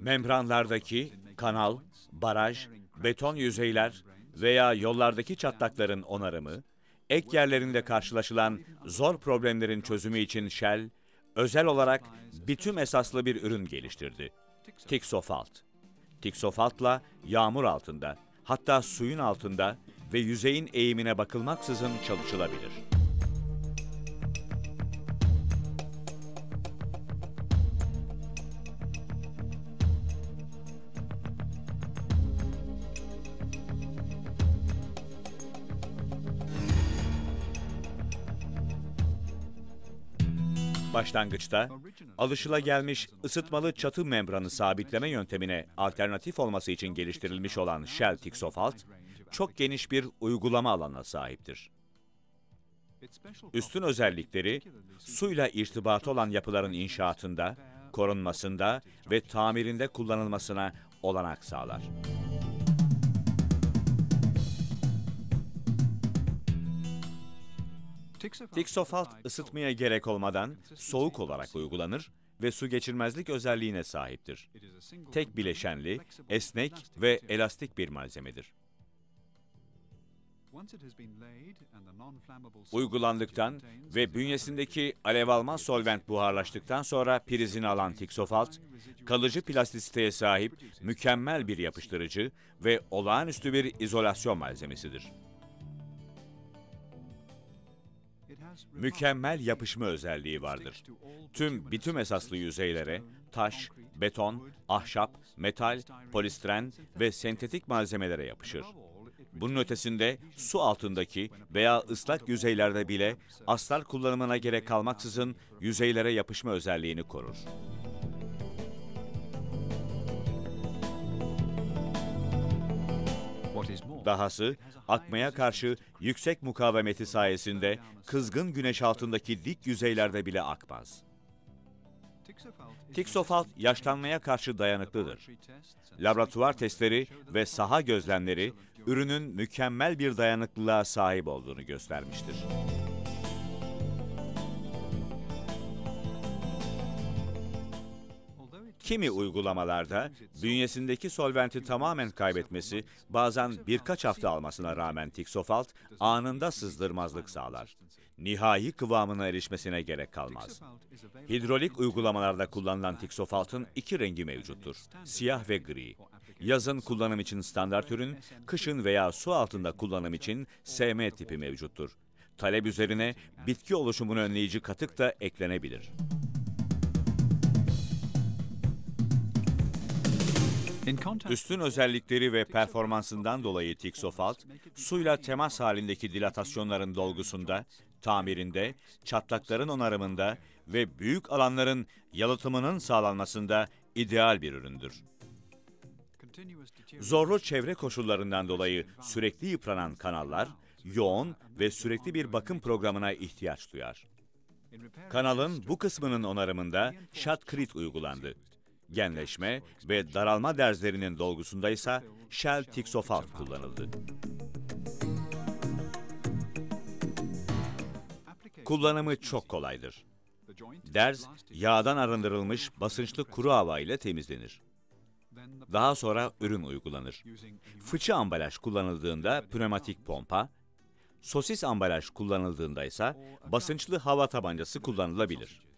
Membranlardaki kanal, baraj, beton yüzeyler veya yollardaki çatlakların onarımı, ek yerlerinde karşılaşılan zor problemlerin çözümü için Shell, özel olarak bitüm esaslı bir ürün geliştirdi. Tixofalt. Tixofalt'la yağmur altında, hatta suyun altında ve yüzeyin eğimine bakılmaksızın çalışılabilir. Başlangıçta alışılagelmiş ısıtmalı çatı membranı sabitleme yöntemine alternatif olması için geliştirilmiş olan Shell Tixofalt, çok geniş bir uygulama alanına sahiptir. Üstün özellikleri, suyla irtibatı olan yapıların inşaatında, korunmasında ve tamirinde kullanılmasına olanak sağlar. Tixofalt ısıtmaya gerek olmadan soğuk olarak uygulanır ve su geçirmezlik özelliğine sahiptir. Tek bileşenli, esnek ve elastik bir malzemedir. Uygulandıktan ve bünyesindeki alev almaz solvent buharlaştıktan sonra prizini alan Tixofalt, kalıcı plastisiteye sahip mükemmel bir yapıştırıcı ve olağanüstü bir izolasyon malzemesidir. Mükemmel yapışma özelliği vardır. Tüm bitum esaslı yüzeylere taş, beton, ahşap, metal, polistiren ve sentetik malzemelere yapışır. Bunun ötesinde su altındaki veya ıslak yüzeylerde bile astar kullanımına gerek kalmaksızın yüzeylere yapışma özelliğini korur. Dahası akmaya karşı yüksek mukavemeti sayesinde kızgın güneş altındaki dik yüzeylerde bile akmaz. Tixofalt yaşlanmaya karşı dayanıklıdır. Laboratuvar testleri ve saha gözlemleri ürünün mükemmel bir dayanıklılığa sahip olduğunu göstermiştir. Kimi uygulamalarda bünyesindeki solventi tamamen kaybetmesi bazen birkaç hafta almasına rağmen Tixofalt anında sızdırmazlık sağlar. Nihai kıvamına erişmesine gerek kalmaz. Hidrolik uygulamalarda kullanılan Tixofalt'ın iki rengi mevcuttur. Siyah ve gri. Yazın kullanım için standart ürün, kışın veya su altında kullanım için SM tipi mevcuttur. Talep üzerine bitki oluşumunu önleyici katık da eklenebilir. Üstün özellikleri ve performansından dolayı Tixofalt, suyla temas halindeki dilatasyonların dolgusunda, tamirinde, çatlakların onarımında ve büyük alanların yalıtımının sağlanmasında ideal bir üründür. Zorlu çevre koşullarından dolayı sürekli yıpranan kanallar, yoğun ve sürekli bir bakım programına ihtiyaç duyar. Kanalın bu kısmının onarımında Shotcrete uygulandı. Genleşme ve daralma derzlerinin dolgusunda ise Shell Tixofalt kullanıldı. Kullanımı çok kolaydır. Derz, yağdan arındırılmış basınçlı kuru hava ile temizlenir. Daha sonra ürün uygulanır. Fıçı ambalaj kullanıldığında pneumatik pompa, sosis ambalaj kullanıldığında ise basınçlı hava tabancası kullanılabilir.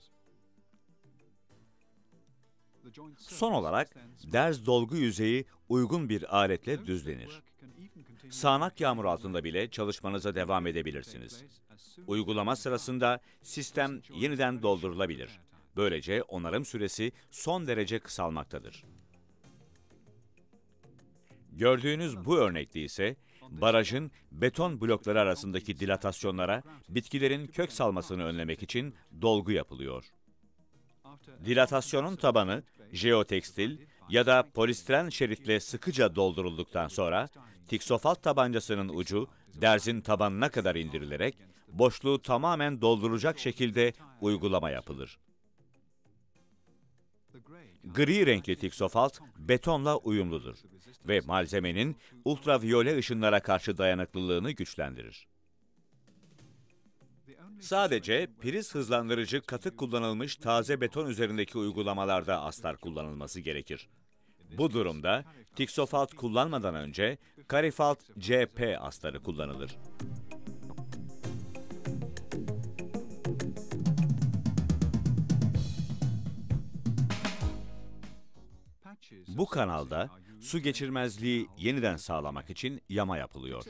Son olarak derz dolgu yüzeyi uygun bir aletle düzlenir. Sağanak yağmur altında bile çalışmanıza devam edebilirsiniz. Uygulama sırasında sistem yeniden doldurulabilir. Böylece onarım süresi son derece kısalmaktadır. Gördüğünüz bu örnekte ise barajın beton blokları arasındaki dilatasyonlara bitkilerin kök salmasını önlemek için dolgu yapılıyor. Dilatasyonun tabanı jeotekstil ya da polistiren şeritle sıkıca doldurulduktan sonra tiksofalt tabancasının ucu derzin tabanına kadar indirilerek boşluğu tamamen dolduracak şekilde uygulama yapılır. Gri renkli tiksofalt betonla uyumludur ve malzemenin ultraviyole ışınlara karşı dayanıklılığını güçlendirir. Sadece priz hızlandırıcı katık kullanılmış taze beton üzerindeki uygulamalarda astar kullanılması gerekir. Bu durumda Tixofalt kullanmadan önce Carifalt CP astarı kullanılır. Bu kanalda su geçirmezliği yeniden sağlamak için yama yapılıyor.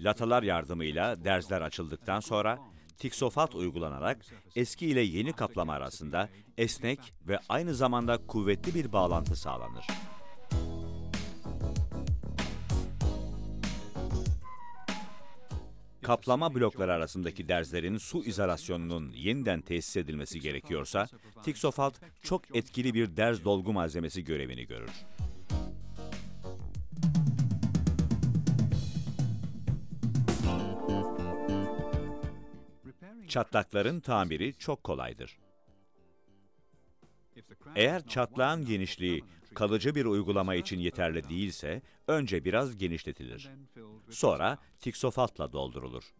Latalar yardımıyla derzler açıldıktan sonra Tixofalt uygulanarak eski ile yeni kaplama arasında esnek ve aynı zamanda kuvvetli bir bağlantı sağlanır. Kaplama blokları arasındaki derzlerin su izolasyonunun yeniden tesis edilmesi gerekiyorsa, Tixofalt çok etkili bir derz dolgu malzemesi görevini görür. Çatlakların tamiri çok kolaydır. Eğer çatlağın genişliği kalıcı bir uygulama için yeterli değilse, önce biraz genişletilir. Sonra Tixofalt'la doldurulur.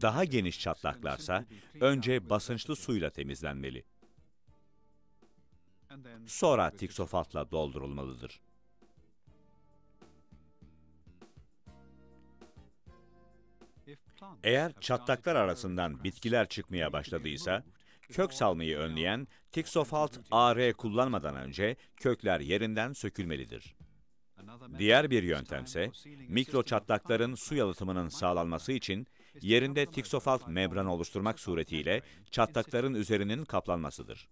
Daha geniş çatlaklarsa önce basınçlı suyla temizlenmeli. Sonra Tixofalt'la doldurulmalıdır. Eğer çatlaklar arasından bitkiler çıkmaya başladıysa, kök salmayı önleyen Tixofalt AR kullanmadan önce kökler yerinden sökülmelidir. Diğer bir yöntemse, mikro çatlakların su yalıtımının sağlanması için yerinde Tixofalt membranı oluşturmak suretiyle çatlakların üzerinin kaplanmasıdır.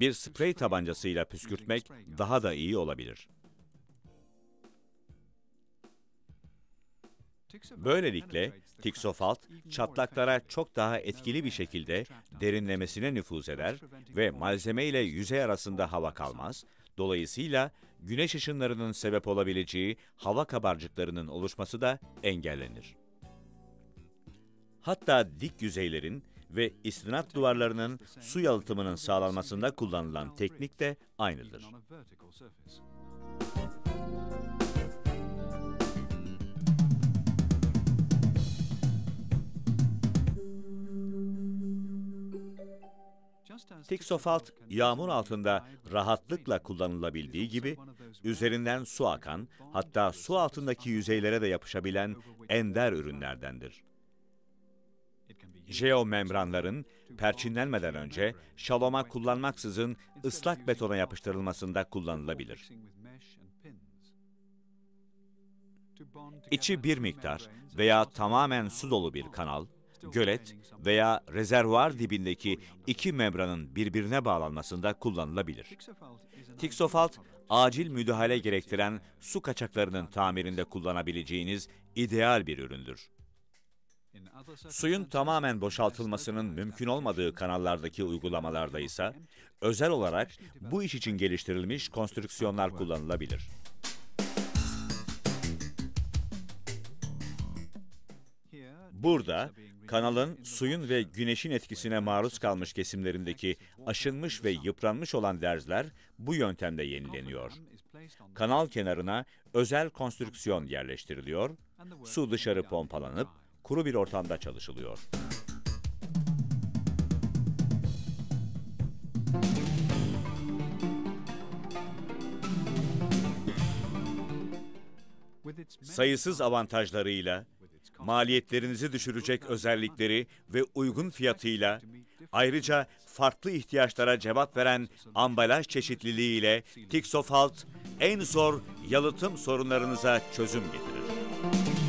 Bir sprey tabancasıyla püskürtmek daha da iyi olabilir. Böylelikle Tixofalt çatlaklara çok daha etkili bir şekilde derinlemesine nüfuz eder ve malzeme ile yüzey arasında hava kalmaz. Dolayısıyla güneş ışınlarının sebep olabileceği hava kabarcıklarının oluşması da engellenir. Hatta dik yüzeylerin ve istinat duvarlarının su yalıtımının sağlanmasında kullanılan teknik de aynıdır. Tixofalt, yağmur altında rahatlıkla kullanılabildiği gibi, üzerinden su akan, hatta su altındaki yüzeylere de yapışabilen ender ürünlerdendir. Jeomembranların perçinlenmeden önce şaloma kullanmaksızın ıslak betona yapıştırılmasında kullanılabilir. İçi bir miktar veya tamamen su dolu bir kanal, gölet veya rezervuar dibindeki iki membranın birbirine bağlanmasında kullanılabilir. Tixofalt, acil müdahale gerektiren su kaçaklarının tamirinde kullanabileceğiniz ideal bir üründür. Suyun tamamen boşaltılmasının mümkün olmadığı kanallardaki uygulamalarda ise özel olarak bu iş için geliştirilmiş konstrüksiyonlar kullanılabilir. Burada kanalın suyun ve güneşin etkisine maruz kalmış kesimlerindeki aşınmış ve yıpranmış olan derzler bu yöntemde yenileniyor. Kanal kenarına özel konstrüksiyon yerleştiriliyor, su dışarı pompalanıp kuru bir ortamda çalışılıyor. Sayısız avantajlarıyla, maliyetlerinizi düşürecek özellikleri ve uygun fiyatıyla, ayrıca farklı ihtiyaçlara cevap veren ambalaj çeşitliliğiyle Tixofalt en zor yalıtım sorunlarınıza çözüm getirir.